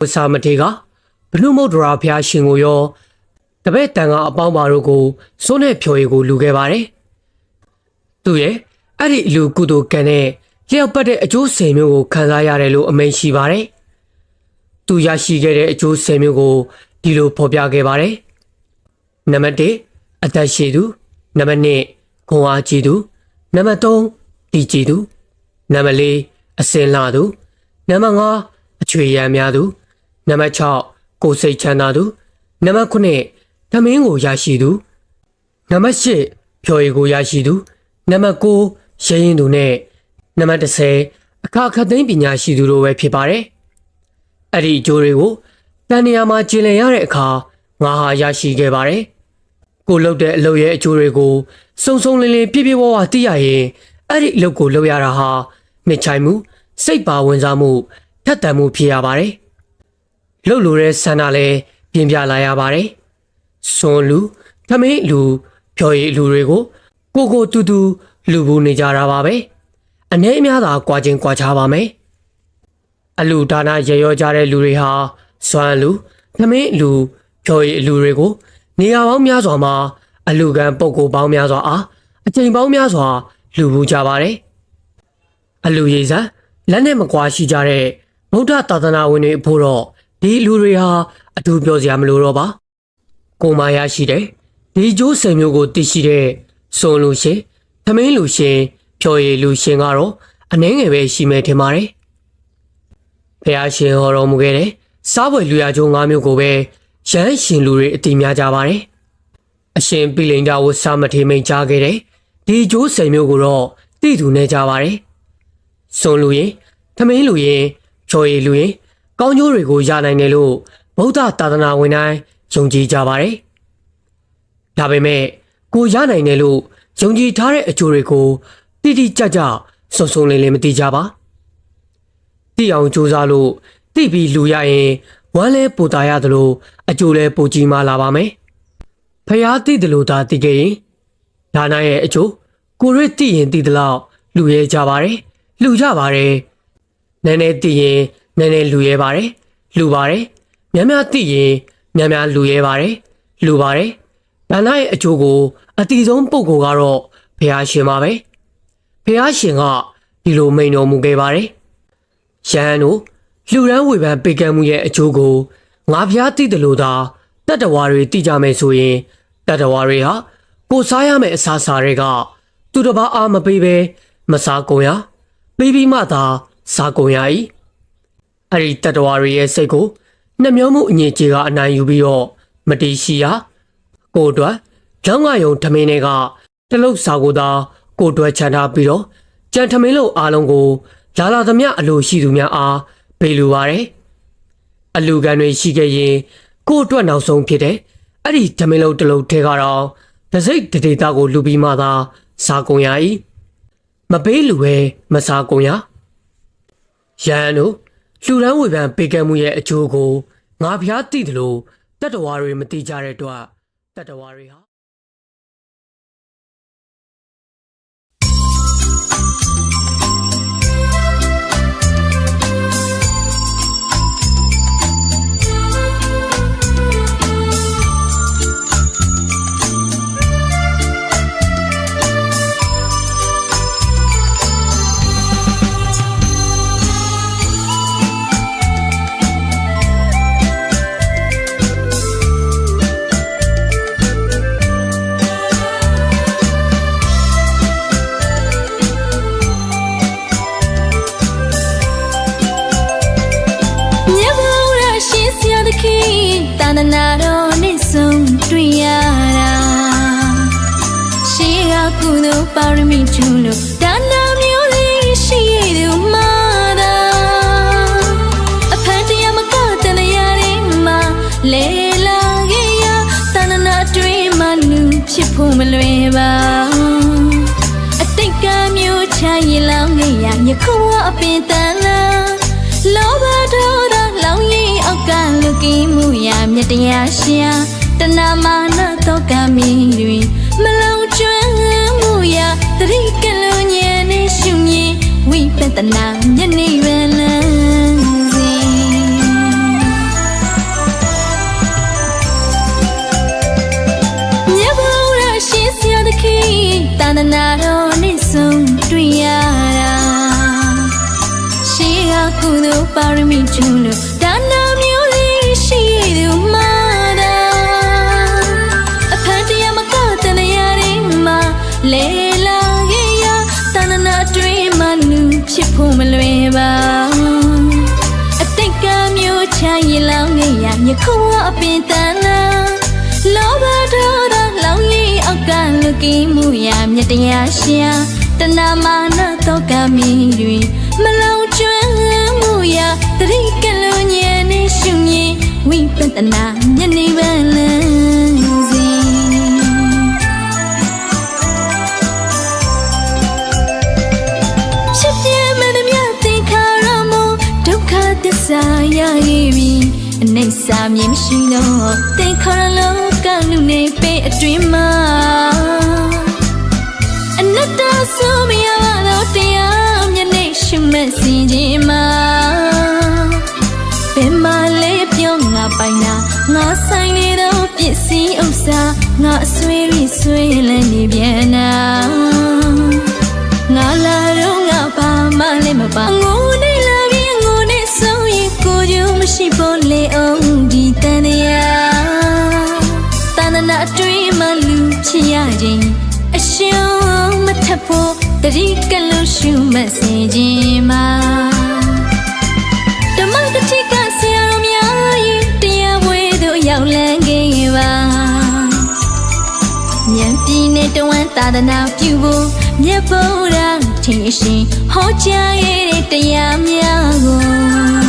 ဝစာမထေကဘလူးမုတ်ဒရာဖျားရှင်ကိုရောတပည့်တန်ကအပေါင်းပါတို့ကိုစိုးနဲ့ဖြော်ရည်ကိုလူခဲ့ပါတယ်။သူရဲ့အဲ့ဒီလူကုသိုလ်ကံနဲ့လျှောက်ပတ်တဲ့အကျိုးဆယ်မျိုးကိုခံစားရတယ်လို့အမိန့်ရှိပါတယ်။သူရရှိခဲ့တဲ့အကျိုးဆယ်မျိုးကိုဒီလိုဖော်ပြခဲ့ပါတယ်။နံပါတ်1အသက်ရှိသူနံပါတ်2ခွန်အားကြီးသူနံပါတ်3တည်ကြည်သူနံပါတ်4အစင်လာသူနံပါတ်5အချွေရံများသူ နံပါတ်6ကိုယ်စိတ်ချမ်းသာသူနံပါတ်9သမင်းကိုရရှိသူနံပါတ်10ဖြော်ရည်ကိုရရှိသူနံပါတ်9ရဲရင်သူနဲ့နံပါတ်10အခါခတ်သိမ်းပညာရှိသူတို့ပဲဖြစ်ပါတယ်အဲ့ဒီအကျိုးတွေကိုတန်နေရာမှာကျင်လည်ရတဲ့အခါငါဟာရရှိခဲ့ပါတယ်ကိုလုပ်တဲ့အလုပ်ရဲ့အကျိုးတွေကိုစုံစုံလင်လင်ပြည့်ပြည့်ဝဝသိရရင်အဲ့ဒီအလုပ်ကိုလုပ်ရတာဟာနှစ်ချိုင်မှုစိတ်ပါဝင်စားမှုထက်သန်မှုဖြစ်ရပါတယ် လှုပ်လို့တဲ့ဆန္ဒလည်းပြင်းပြလာရပါတယ်စွန်လူသမင်းလူဖြော်ရည်လူတွေကိုကိုကိုတူတူလူဘူးနေကြတာပါပဲအနေအများသာကြွားချင်းကြွားချပါမယ်အလူဒါနာရေရောကြတဲ့လူတွေဟာစွမ်းလူသမင်းလူဖြော်ရည်လူတွေကိုနေရာပေါင်းများစွာမှာအလူကန်ပုတ်ကိုပေါင်းများစွာအားအချိန်ပေါင်းများစွာ လူဘူးကြပါတယ်အလူရည်စံလက်နဲ့မကွာရှိကြတဲ့ဗုဒ္ဓသာသနာဝင်တွေအဖို့တော့ ဒီလူတွေဟာအထူးပြောစရာမလိုတော့ပါကိုမာရရှိတဲ့ဒီကျိုးဆယ်မျိုးကိုသိရှိတဲ့စွန်လူရှင်သမင်းလူရှင်ဖြော်ရည်လူရှင်ကတော့အနှဲငယ်ပဲရှိမယ်ထင်ပါတယ်ဖះရှင်ဟောတော်မူခဲ့တဲ့စားပွဲလူရကျိုး၅မျိုးကိုပဲရဟန်းရှင်လူတွေအတိများကြပါတယ်အရှင်ပိလိန်ဒါဝစာမထေမိန်ကြားခဲ့တဲ့ဒီကျိုးဆယ်မျိုးကိုတော့သိသူနေကြပါတယ်စွန်လူရင်သမင်းလူရင်ဖြော်ရည်လူရင် ကောင်းကျိုးတွေကိုရနိုင်တယ်လို့ဗုဒ္ဓသာသနာဝင်တိုင်းယုံကြည်ကြပါတယ်။ဒါပေမဲ့ကိုရနိုင်တယ်လို့ယုံကြည်ထားတဲ့အကျိုးတွေကိုတိတိကျကျစုံစုံလင်လင်မသိကြပါ။သိအောင်ကြိုးစားလို့သိပြီးလူရရင်ဝမ်းလဲပူတာရသလိုအကျိုးလဲပူကြီးမာလာပါမယ်။ဖျားသိတယ်လို့သာသိခဲ့ရင်ဒါနရဲ့အကျိုးကိုရစ်သိရင်သိသလောက်လူရဲကြပါတယ်။လူကြပါတယ်။နည်းနည်းသိရင် နည်းနည်းလူရဲပါတယ်။လူပါတယ်။များများသိရင်များများလူရဲပါတယ်။လူပါတယ်။ဒါနရဲ့အကျိုးကို အတိဆုံးပုံကိုကတော့ဘုရားရှင်ပါပဲ။ဘုရားရှင်ကဒီလိုမိန်တော်မူခဲ့ပါတယ်။ယဟန်တို့လူရန်ဝေဖန်ပေးကမ်းမှုရဲ့အကျိုးကိုငါဘုရားသိတယ်လို့သာတတ္တဝါတွေသိကြမယ်ဆိုရင်တတ္တဝါတွေဟာကိုစားရမယ့်အစားအစာတွေက သူတစ်ပါးအားမပေးဘဲမစားကုန်ရပေးပြီးမှသာစားကုန်ရ၏ အဲ့ဒီတတ္တဝါတွေရဲ့စိတ်ကိုနှမျောမှုအငြိကြီးကအနိုင်ယူပြီးတော့မတီးရှိရာကိုယ်အတွက်ကျောင်းငါယုံထမင်းတွေကတလုတ်စာကိုသာကိုယ်အတွက်ချန်ထားပြီးတော့ကြံထမင်းလို့အားလုံးကိုလာလာသမျှအလိုရှိသူများအားပေးလိုပါတယ်အလူကန်တွေရှိခဲ့ရင်ကိုယ့်အတွက်နောက်ဆုံးဖြစ်တဲ့အဲ့ဒီထမင်းလုံးတစ်လုံးထဲကတော့ဒစိတ်တဒေတာကိုလူပြီးမှသာစားကုန်ရ၏မပေးလူပဲမစားကုန်ရရန်တို့ လှူဒန်းဝေဖန်ပေးကမ်းမှုရဲ့အကျိုးကိုငါဖျားသိတယ်လို့တတ္တဝါတွေမသိကြတဲ့အတွက်တတ္တဝါတွေဟာ ရတာရှေးကကုသိုလ်ပါရမီကျူလို့ဒါနာမျိုးလေးရှိရသူမာတာအဖန်တရားမကတန်ရာတွေမှာလဲလာခဲ့ရတာဏနာတွင်မှလူဖြစ်ဖို့မလွယ်ပါအတိတ်ကမျိုးချရင်လောင်းခဲ့ရယခုအပင်တန်လာလောဘဒေါသလောင်ရင်အောက်ကလူကင်းမှုရာမြတ်တရားရှာ တဏမာနသောကမီတွင်မလုံးကျွမ်းမှုရာသတိကလူညံနေရှုမြင်ဝိပဿနာမျက်နှိပ်ရလန်းတန်နာတော်နဲ့ဆုံးတွေ့ရတာရှေးကကုသိုလ်ပါရမီကျူလို့ မျိုးချရင်လောင်းငယ်ရမြခုအပင်တန်လာလောဘဒေါသလောင်းလေးအောက်ကလူကင်းမှုရမြတ်တရားရှာတဏမာနတော့ကမီတွေမလောင်ကျွမ်းမှုရတတိကလုံးညံနေရှုမြင်ဝိပဿနာညနေပန်းလန်း ရည်ပြီအနိစ္စမြင်မရှိတော့သင်္ခါရလောကလူနေပေအတွင်းမှာအနတ္တဆိုမရတော့တရားမျက်နှာရှုမဲ့စီခြင်းမှာဘယ်မှာလဲပြောငါပိုင်နာငါဆိုင်နေတော့ပစ္စည်းဥစ္စာငါအဆွေရိဆွေလည်းနေပြန်နာငါလာတော့ငါပါမလည်းမပါငိုနေ ရှိပေါ်လေအောင်ဒီတန်တရားတဏနာအတွင်းမှလူချစ်ရခြင်းအရှင်မထပ်ဖို့တတိကလုံးရှုမစင်ခြင်းမှာဓမ္မကတိကဆရာတော်များရင်တရားဝဲသို့ရောက်လန်းခဲ့ပါဉာဏ်ပြည်နဲ့တဝမ်းသာသနာပြုဖို့မြတ်ဗုဒ္ဓထင်ရှင်ဟောကြားခဲ့တဲ့တရားများကို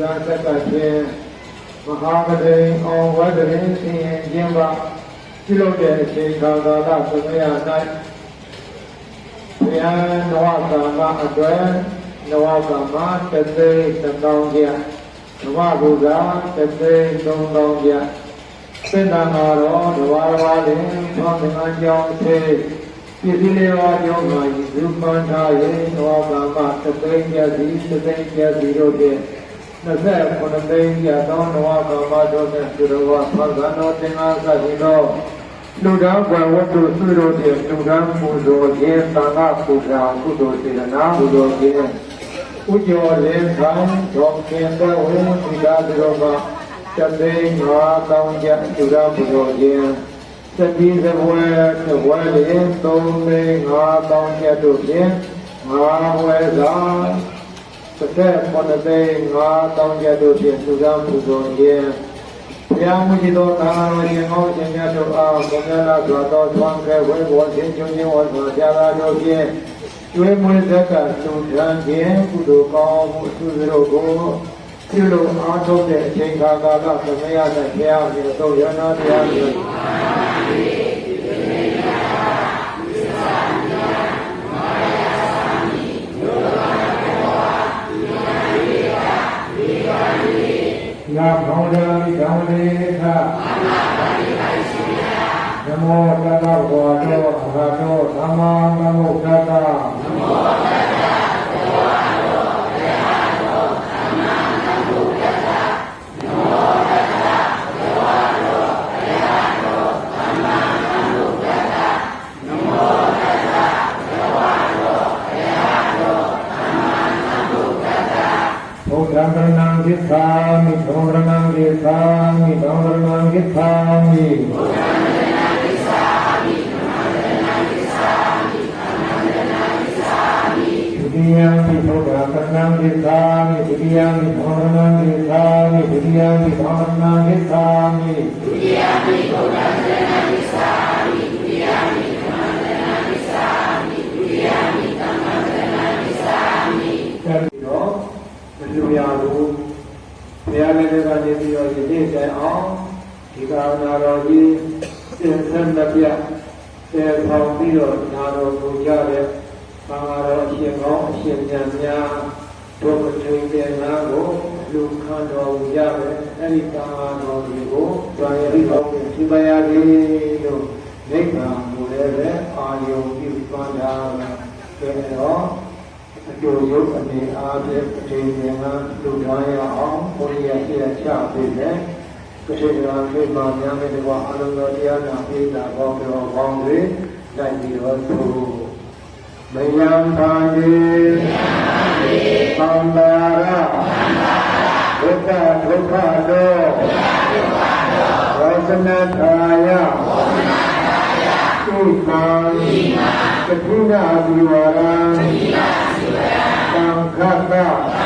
သားသက်ကဖြင့်မဟာပဒိအောင်ဝဒရင်ဆင်ရင်ကျင်းပပြုလုပ်တဲ့အချိန်ကာလသမယ၌ဘုရားနဝကာမအတွက်နဝကာမတသိသတောင်းကြနဝဘုရားတသိသုံးတောင်းကြစေတနာတော်တဝါဝါလင်သောငါကြောင့်သေးပြည့်စည်လေးပါးကြောင့်မှာယူမှန်ထားရင်သောကာမသသိဉ္ဇစီသသိဉ္ဇစီတို့ဖြင့် 29သိန်းရသောနဝကာမတို့နဲ့သူတော်ဘာဖသနောသင်္ဃာသတိတော်လူတော်ဘဝတ္ထုသူတို့ဖြင့်လူတော်ပူဇော်ခြင်းသံဃာပူဇာကုသိုလ်စေတနာပူဇော်ခြင်းဥကျော်လေးခံတော်ကင်တဲ့ဝိသီတာသူတော်ဘာတသိန်းငါတောင်းကြလူတော်ပူဇော်ခြင်းသတိသဘွယ်သဘွယ်လေးသုံးလေးငါးတောင်းချက်တို့ဖြင့်ငါးဝဲသာတ စ်သက်ခုနှစ်သိန်းငါးတောင်းချက်တို့ဖြင့်သူကပူဇော်ခြင်းဘုရားမူကြီးသောသာဝတိငေါရှင်များတို့အားဘုရားလာစွာသောသွမ်းကဲဝေဘောခြင်းချုံခြင်းဝါစွာကြာသာတို့ဖြင့်ကျွေးမွေးသက်ကသုံးထမ်းခြင်းကုသိုလ်ကောင်းမှုအထုတို့ကိုပြုလို့အားထုတ်တဲ့အချိန်ခါကာလသမယနဲ့ဘုရားမြေသို့ရဟန်းတရားတွေ နာဘောဓာမိဓမ္မေခနမောတတဘောတောအရဟတောသမ္မာသမ္ဗုဒ္ဓတ္တနမောတတဘောတောအရဟတောသမ္မာသမ္ဗုဒ္ဓတ္တနမောတတဘောတောအရဟတောသမ္မာသမ္ဗုဒ္ဓတ္တနမောတတဘောတောအရဟတောသမ္မာသမ္ဗုဒ္ဓတ္တ ဘုရား ကရဏံကိသာမိဘုရားကရဏံကိသာမိဘုရား ဘုရားလည်းကနေပြီးတော့ဒီနေ့တိုင်အောင်ဒီကာနာတော်ကြီးသင်္ဆန်းလက်ပြတဲဆောင်ပြီးတော့နာတော်ကိုကြတဲ့ဘာသာတော်အရှင်ကောင်းအရှင်ဉာဏ်များတို့မထွေတဲ့နာကိုလူခံတော်မူကြပဲအဲ့ဒီကာနာတော်ကြီးကိုကြွားရပြီးတော့ရှိပါရစေလို့နိဗ္ဗာန်ကိုလည်းပဲအာယုံပြုပန်းတာပဲတော့ အကျိုးရုပ်အနေအားဖြင့်အခြေအနေကလူထားရအောင်ဘုရားရှိရချပေးတယ်။ကတိရာခေမာများမဲ့ကွာအလုံးတော်တရားနာပေးတာကောင်းတော်ကောင်းတွေတိုက်ပြီးတော့သူမယံပါတိသံဃာရဒုက္ခဒုက္ခတောဝေသနာထာယသုခံသတိနာဒီဝရံ သံဃတ